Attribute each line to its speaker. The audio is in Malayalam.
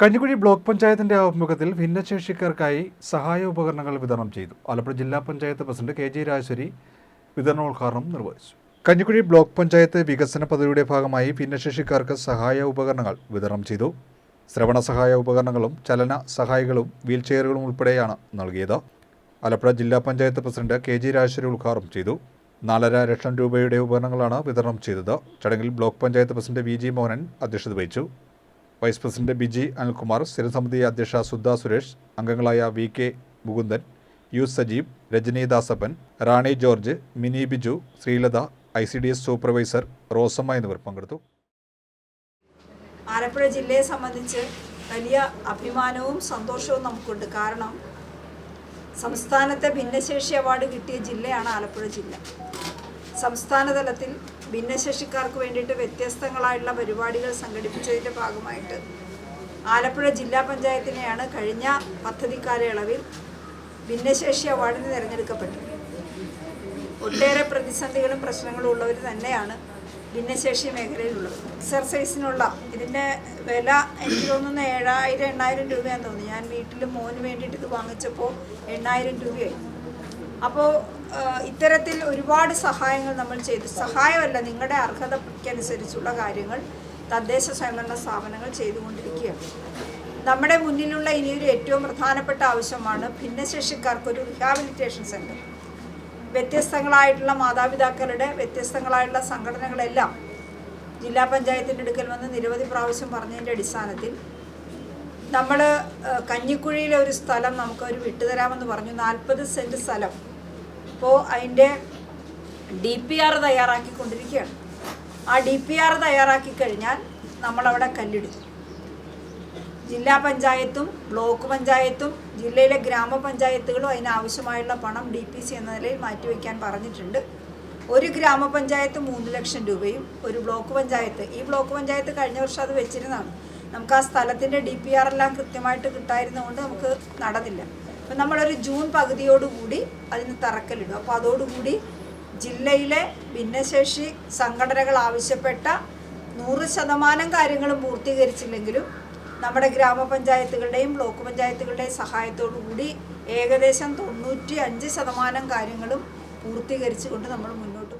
Speaker 1: കഞ്ഞിക്കുഴി ബ്ലോക്ക് പഞ്ചായത്തിന്റെ ആഭിമുഖ്യത്തിൽ ഭിന്നശേഷിക്കാർക്കായി സഹായ ഉപകരണങ്ങൾ വിതരണം ചെയ്തു. ആലപ്പുഴ ജില്ലാ panchayat president K G Rajeshwari വിതരണോദ്ഘാടനം നിർവഹിച്ചു. കഞ്ഞിക്കുഴി ബ്ലോക്ക് പഞ്ചായത്ത് വികസന പദ്ധതിയുടെ ഭാഗമായി ഭിന്നശേഷിക്കാർക്ക് സഹായ ഉപകരണങ്ങൾ വിതരണം ചെയ്തു. ശ്രവണ സഹായ ഉപകരണങ്ങളും ചലന സഹായികളും വീൽചെയറുകളും ഉൾപ്പെടെയാണ് നൽകിയത്. ആലപ്പുഴ ജില്ലാ panchayat president K G Rajeshwari ഉദ്ഘാടനം ചെയ്തു. നാലര ലക്ഷം രൂപയുടെ ഉപകരണങ്ങളാണ് വിതരണം ചെയ്തത്. ചടങ്ങിൽ block panchayat president V G Mohanan അധ്യക്ഷത വഹിച്ചു. വൈസ് പ്രസിഡന്റ് ബിജി അനിൽകുമാർ സ്ഥിരസമിതി അധ്യക്ഷ സുധ സുരേഷ് അംഗങ്ങളായ V K Mukundan U Sajeev Rajani Dasappan Rani George Mini Biju Sreelatha I C D S supervisor Rosamma എന്നിവർ പങ്കെടുത്തു.
Speaker 2: ആലപ്പുഴ ജില്ലയെ സംബന്ധിച്ച് വലിയ അഭിമാനവും സന്തോഷവും നമുക്കുണ്ട്. കാരണം സംസ്ഥാനത്തെ ഭിന്നശേഷി അവാർഡ് കിട്ടിയ ജില്ലയാണ് ആലപ്പുഴ ജില്ല. സംസ്ഥാന തലത്തിൽ ഭിന്നശേഷിക്കാർക്ക് വേണ്ടിയിട്ട് വ്യത്യസ്തങ്ങളായിട്ടുള്ള പരിപാടികൾ സംഘടിപ്പിച്ചതിന്റെ ഭാഗമായിട്ട് ആലപ്പുഴ ജില്ലാ പഞ്ചായത്തിനെയാണ് കഴിഞ്ഞ പദ്ധതി കാലയളവിൽ ഭിന്നശേഷി അവാർഡിന് തിരഞ്ഞെടുക്കപ്പെട്ടത്. ഒട്ടേറെ പ്രതിസന്ധികളും പ്രശ്നങ്ങളും ഉള്ളവർ തന്നെയാണ് ഭിന്നശേഷി മേഖലയിലുള്ളത്. എക്സർസൈസിനുള്ള ഇതിന്റെ വില എനിക്ക് തോന്നുന്നു ഏഴായിരം എണ്ണായിരം രൂപയാണെന്ന് തോന്നുന്നു. ഞാൻ വീട്ടിൽ മോന് വേണ്ടിയിട്ട് ഇത് വാങ്ങിച്ചപ്പോൾ എണ്ണായിരം രൂപയായി. അപ്പോൾ ഇത്തരത്തിൽ ഒരുപാട് സഹായങ്ങൾ നമ്മൾ ചെയ്തു. സഹായമല്ല നിങ്ങളുടെ അർഹതയ്ക്കനുസരിച്ചുള്ള കാര്യങ്ങൾ തദ്ദേശ സ്വയംഭരണ സ്ഥാപനങ്ങൾ ചെയ്തുകൊണ്ടിരിക്കുകയാണ്. നമ്മുടെ മുന്നിലുള്ള ഇനിയൊരു ഏറ്റവും പ്രധാനപ്പെട്ട ആവശ്യമാണ് ഭിന്നശേഷിക്കാർക്കൊരു റിഹാബിലിറ്റേഷൻ സെന്റർ വ്യത്യസ്തങ്ങളായിട്ടുള്ള മാതാപിതാക്കളുടെ വ്യത്യസ്തങ്ങളായിട്ടുള്ള സംഘടനകളെല്ലാം ജില്ലാ പഞ്ചായത്തിന്റെ അടുക്കൽ വന്ന് നിരവധി പ്രാവശ്യം പറഞ്ഞതിന്റെ അടിസ്ഥാനത്തിൽ നമ്മൾ കഞ്ഞിക്കുഴിയിലെ ഒരു സ്ഥലം നമുക്കൊരു വിട്ടുതരാമെന്ന് പറഞ്ഞു. നാൽപ്പത് സെന്റ് സ്ഥലം അപ്പോൾ അതിന്റെ ഡി പി ആർ തയ്യാറാക്കിക്കൊണ്ടിരിക്കുകയാണ്. ആ ഡി പി ആർ തയ്യാറാക്കി കഴിഞ്ഞാൽ നമ്മളവിടെ കല്ലിടും ജില്ലാ പഞ്ചായത്തും ബ്ലോക്ക് പഞ്ചായത്തും ജില്ലയിലെ ഗ്രാമപഞ്ചായത്തുകളും അതിനാവശ്യമായുള്ള പണം ഡി പി സി എന്ന നിലയിൽ മാറ്റിവെക്കാൻ പറഞ്ഞിട്ടുണ്ട്. ഒരു ഗ്രാമപഞ്ചായത്ത് മൂന്ന് ലക്ഷം രൂപയും ഒരു ബ്ലോക്ക് പഞ്ചായത്ത്. ഈ ബ്ലോക്ക് പഞ്ചായത്ത് കഴിഞ്ഞ വർഷം അത് വെച്ചിരുന്നതാണ്. നമുക്ക് ആ സ്ഥലത്തിന്റെ ഡി പി ആർ എല്ലാം കൃത്യമായിട്ട് കിട്ടായിരുന്നതുകൊണ്ട് നമുക്ക് നടന്നില്ല. അപ്പം നമ്മളൊരു ജൂൺ പകുതിയോടുകൂടി അതിന് തറക്കല്ലിടും. അപ്പോൾ അതോടുകൂടി ജില്ലയിലെ ഭിന്നശേഷി സംഘടനകൾ ആവശ്യപ്പെട്ട നൂറ് ശതമാനം കാര്യങ്ങളും പൂർത്തീകരിച്ചില്ലെങ്കിലും നമ്മുടെ ഗ്രാമപഞ്ചായത്തുകളുടെയും ബ്ലോക്ക് പഞ്ചായത്തുകളുടെയും സഹായത്തോടു കൂടി ഏകദേശം തൊണ്ണൂറ്റി അഞ്ച് ശതമാനം കാര്യങ്ങളും പൂർത്തീകരിച്ചുകൊണ്ട് നമ്മൾ മുന്നോട്ട്